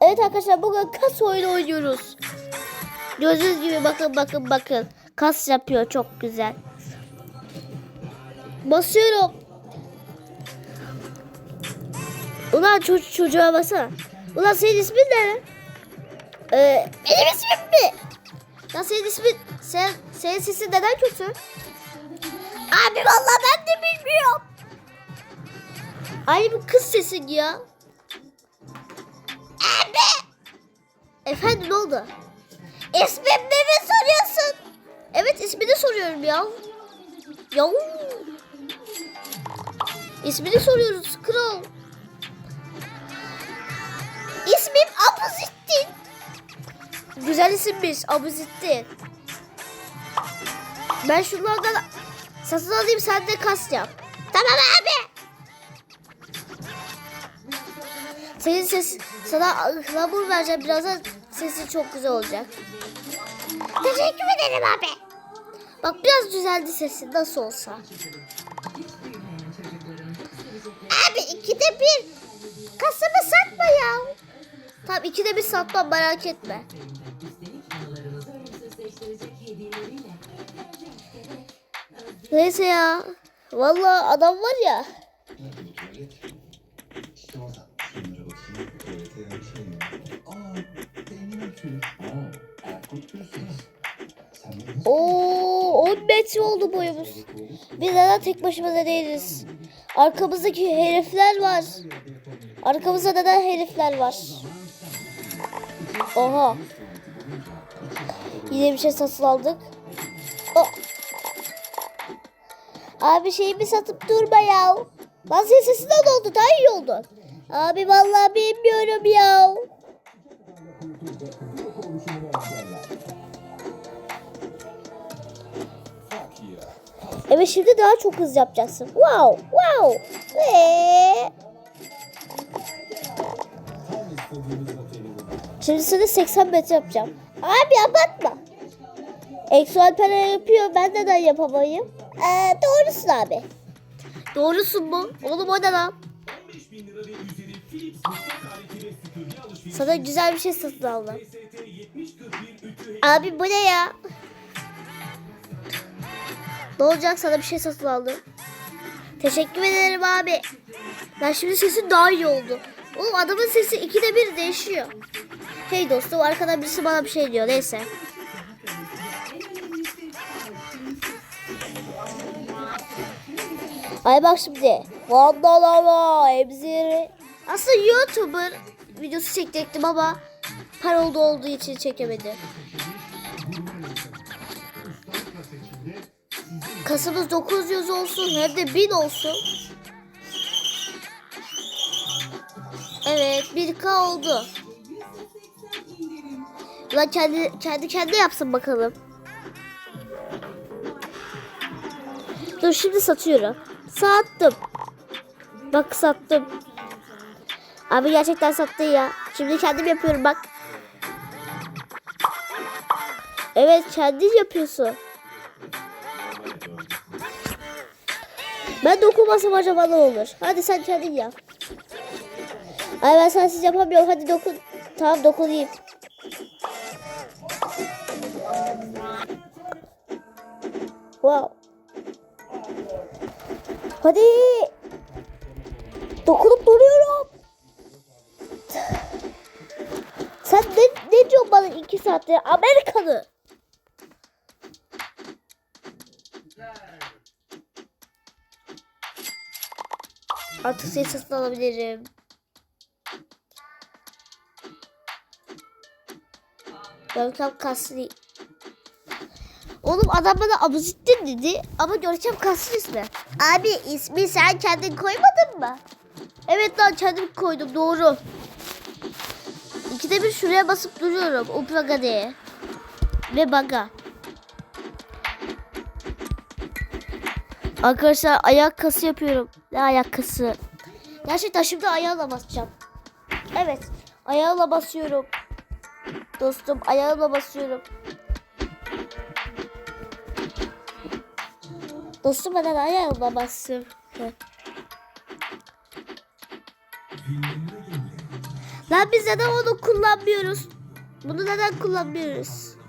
evet arkadaşlar bugün kas oyunu oynuyoruz. Gördüğünüz gibi bakın bakın bakın. Kas yapıyor çok güzel. Basıyorum. Ulan çocuk çocuğa basana. Ulan senin ismin ne? Ee, benim ismim mi? Ya senin ismin sen senin sesin neden kötü? Abi vallahi ben de bilmiyorum. Ay bu kız sesin ya. Efendim ne oldu? İsmimi mi soruyorsun? Evet ismini soruyorum ya. Ya. İsmini soruyoruz kral. İsmim Abuzittin. Güzel isimmiş Abuzittin. Ben şunlardan satın alayım sen de kas yap. Tamam abi. Senin ses sana ıhlamur vereceğim birazdan sesin çok güzel olacak. Teşekkür ederim abi. Bak biraz düzeldi sesin nasıl olsa. Abi ikide bir kasımı satma ya. Tamam ikide bir satmam merak etme. Neyse ya. Vallahi adam var ya. Oo 10 metre oldu boyumuz. Biz neden tek başımıza değiliz? Arkamızdaki herifler var. Arkamızda neden herifler var? Oha. Yine bir şey satın aldık. Oh. Abi şeyimi satıp durma ya. Senin sesinden oldu daha iyi oldu. Abi vallahi bilmiyorum ya. Evet şimdi daha çok hız yapacaksın. Wow, wow. Ve... Şimdi sana 80 metre yapacağım. Abi abartma. Eksu Alperen yapıyor. Ben neden yapamayayım? Ee, doğrusun abi. Doğrusun mu? Oğlum o ne lan? Sana güzel bir şey satın aldım. Abi bu ne ya? Ne olacak sana bir şey satın aldım. Teşekkür ederim abi. Ben şimdi sesin daha iyi oldu. Oğlum adamın sesi ikide bir değişiyor. Hey dostum arkadan birisi bana bir şey diyor neyse. Ay bak şimdi. Vandalama emziri. Aslında YouTuber videosu çekecektim ama parolda olduğu için çekemedi. Kasımız 900 olsun hem de 1000 olsun. Evet 1K oldu. Ulan kendi, kendi kendi yapsın bakalım. Dur şimdi satıyorum. Sattım. Bak sattım. Abi gerçekten sattı ya. Şimdi kendim yapıyorum bak. Evet kendin yapıyorsun. Ben dokunmasam acaba ne olur? Hadi sen kendin yap. Ay ben sensiz yapamıyorum. Hadi dokun. Tamam dokunayım. Wow. Hadi. Dokunup duruyorum. Sen ne, ne diyorsun bana iki saattir? Amerikalı. Artık satın alabilirim. Görkem Kasri. Oğlum adam bana Abuzittin dedi ama Görkem Kasri ismi. Abi ismi sen kendin koymadın mı? Evet lan kendim koydum doğru. İkide bir şuraya basıp duruyorum. Upraga diye. Ve baga. Arkadaşlar ayak kası yapıyorum. Ne ayak kası? Gerçekten şimdi ayağla basacağım. Evet. Ayağla basıyorum. Dostum ayağla basıyorum. Dostum neden ayağla basıyorum? Lan biz neden onu kullanmıyoruz? Bunu neden kullanmıyoruz?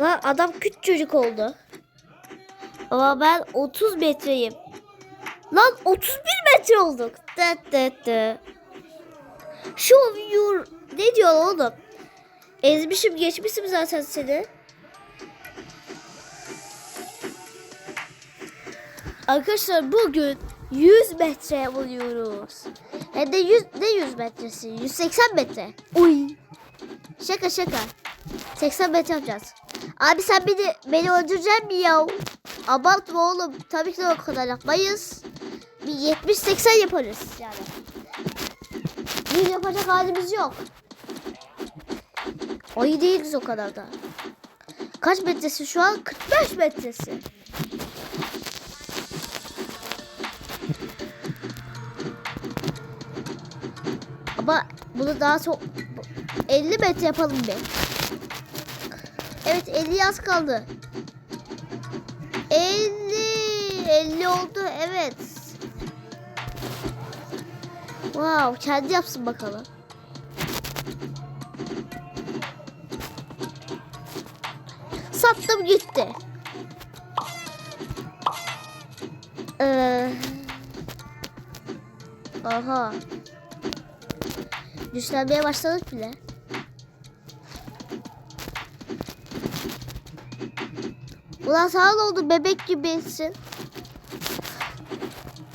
Lan adam küçük çocuk oldu. Ama ben 30 metreyim. Lan 31 metre olduk. Dıt dıt dıt. Show your... Ne diyor oğlum? Ezmişim geçmişim zaten seni. Arkadaşlar bugün 100 metre buluyoruz. Hem de 100, ne 100 metresi? 180 metre. Uy. Şaka şaka. 80 metre yapacağız. Abi sen beni, beni öldüreceksin mi ya? Abartma oğlum. Tabii ki de o kadar yapmayız. Bir 70-80 yaparız yani. Bir yapacak halimiz yok. Ayı değiliz o kadar da. Kaç metresi şu an? 45 metresi. Ama bunu daha çok 50 metre yapalım bir. Evet 50 yaz kaldı. 50 50 oldu evet. Wow kendi yapsın bakalım. Sattım gitti. Ee, aha. Güçlenmeye başladık bile. Ulan sağ ol oldu bebek gibisin.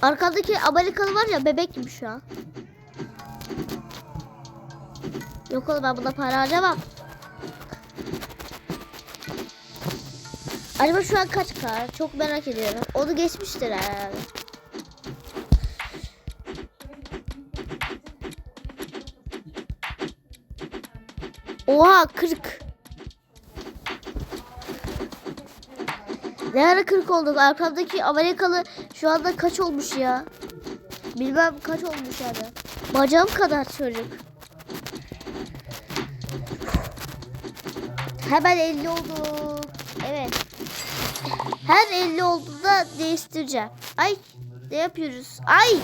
Arkadaki Amerikalı var ya bebek gibi şu an. Yok oğlum ben buna para harcamam. Acaba şu an kaç kar? Çok merak ediyorum. Onu geçmiştir herhalde. Oha 40. Ne ara 40 olduk? Arkamdaki Amerikalı şu anda kaç olmuş ya? Bilmem kaç olmuş yani. Bacağım kadar çocuk. Hemen 50 olduk. Evet. Her 50 olduğunda değiştireceğim. Ay ne yapıyoruz? Ay.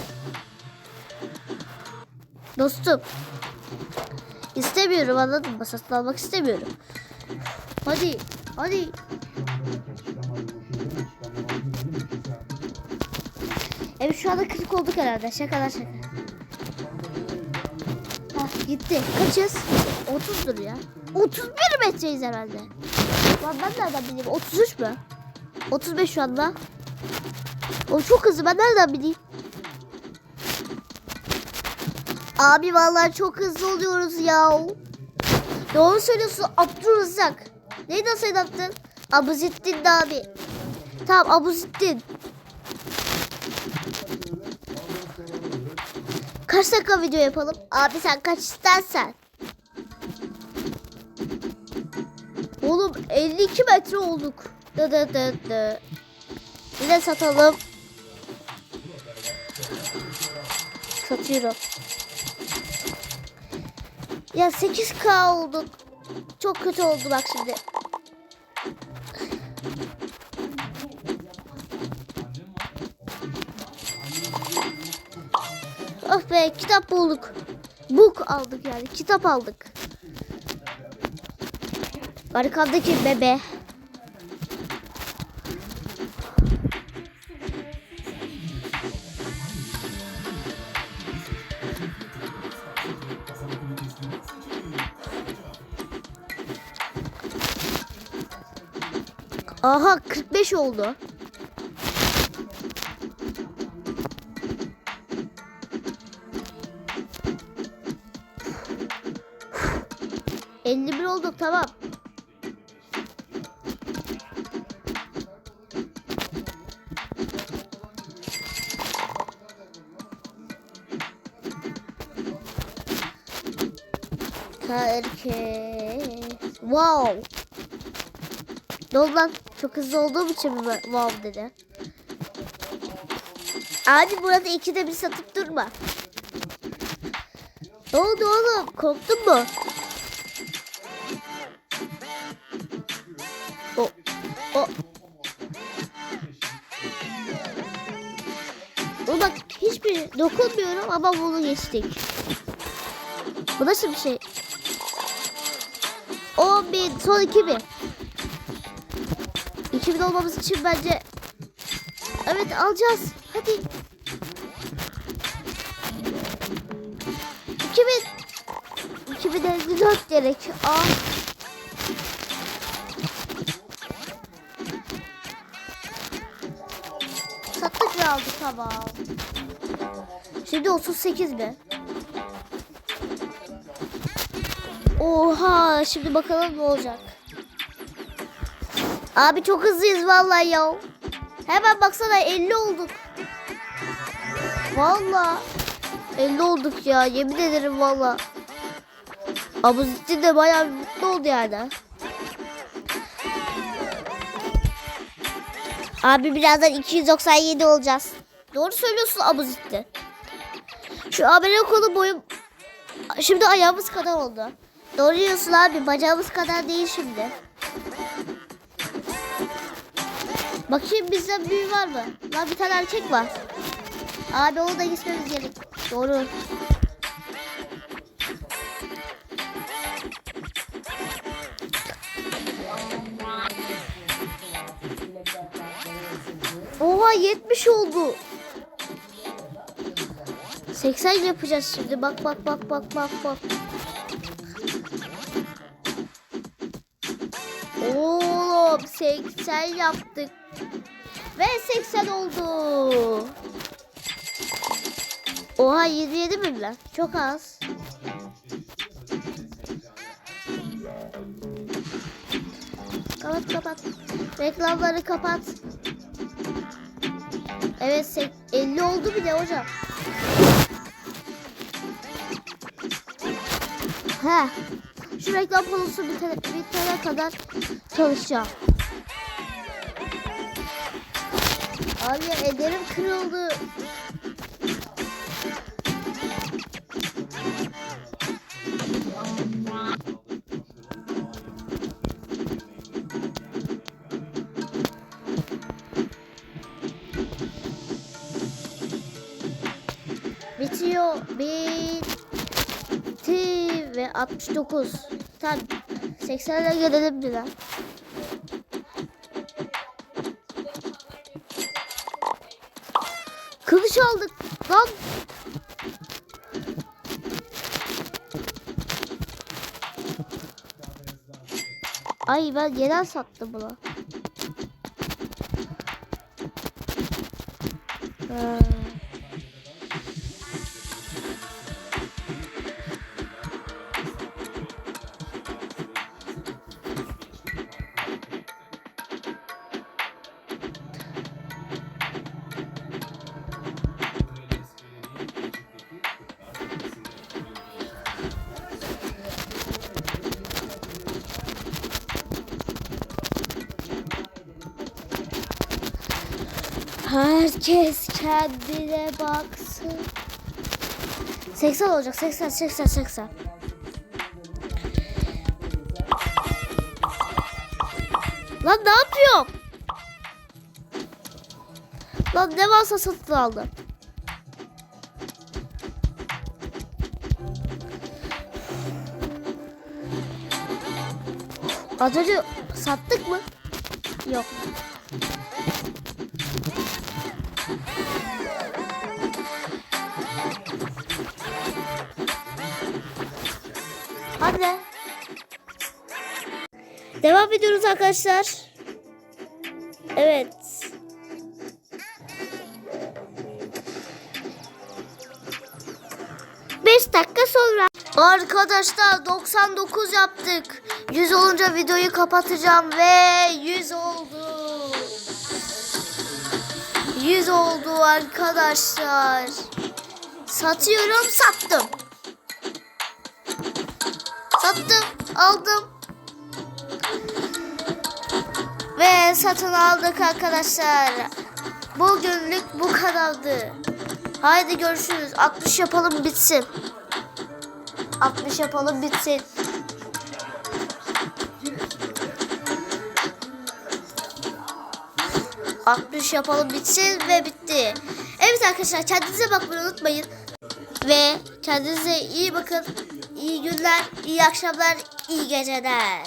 Dostum. İstemiyorum anladın mı? Satın almak istemiyorum. Hadi. Hadi. Şu anda 40 olduk herhalde. Şakalar şaka. Ah gitti. Kaçız? 30'dur ya. 31 metreyiz herhalde. Lan ben nereden bileyim? 33 mü? 35 şu anda. O çok hızlı. Ben nereden bileyim? Abi vallahi çok hızlı oluyoruz ya. Doğru söylüyorsun Abdurrazak. Neydi o senin adın? Abuzittin de abi. Tamam Abuzittin. Kaç dakika video yapalım? Abi sen kaç istersen. Oğlum 52 metre olduk. Dı dı dı dı. Bir de satalım. Satıyorum. Ya 8K olduk. Çok kötü oldu bak şimdi. Be kitap bulduk. Book aldık yani kitap aldık. Arkamdaki bebe. Aha 45 oldu. Olduk tamam. Herkes. Wow. Lan? Çok hızlı olduğum için mi wow dedi? Abi burada ikide bir satıp durma. Ne oldu oğlum? Korktun mu? Dokunmuyor, dokunmuyorum ama bunu geçtik. Bu nasıl bir şey? 10 bin, son 2 bin. 2000 olmamız için bence Evet alacağız. Hadi. 2000 2054 gerek. Aa. Sattık ve aldık tamam. Şimdi 38 mi? Oha şimdi bakalım ne olacak. Abi çok hızlıyız vallahi ya. Hemen baksana 50 olduk. Vallahi 50 olduk ya yemin ederim valla. Abuzettin de bayağı mutlu oldu yani. Abi birazdan 297 olacağız. Doğru söylüyorsun Abuzettin. Şu Amerikalı boyum şimdi ayağımız kadar oldu. Doğru diyorsun abi bacağımız kadar değil şimdi. Bakayım bizden büyüğü var mı? Lan bir tane erkek var. Abi onu da gitmemiz gerek. Doğru. Oha 70 oldu. 80 yapacağız şimdi. Bak bak bak bak bak bak. Oğlum 80 yaptık. Ve 80 oldu. Oha 27 mi lan? Çok az. Kapat kapat. Reklamları kapat. Evet sek- 50 oldu bir de hocam. He. Şu reklam konusu bitene, bitene kadar çalışacağım. Abi ederim kırıldı. Bitiyor. Ve 69. Tamam. 80'e gelelim bir. Kılıç aldık. Lan. Ay ben genel sattım bunu. Ha. Herkes kendine baksın. 80 olacak. 80 80 80. Lan ne yapıyorsun? Lan ne varsa satın aldım. Az önce sattık mı? Yok. Devam ediyoruz arkadaşlar. Evet. Beş dakika sonra. Arkadaşlar 99 yaptık. 100 olunca videoyu kapatacağım ve 100 oldu. 100 oldu arkadaşlar. Satıyorum sattım. Sattım, aldım. Ve satın aldık arkadaşlar. Bugünlük bu kadardı. Haydi görüşürüz. 60 yapalım bitsin. 60 yapalım bitsin. 60 yapalım bitsin ve bitti. Evet arkadaşlar kendinize bakmayı unutmayın. Ve kendinize iyi bakın. İyi günler, iyi akşamlar, iyi geceler.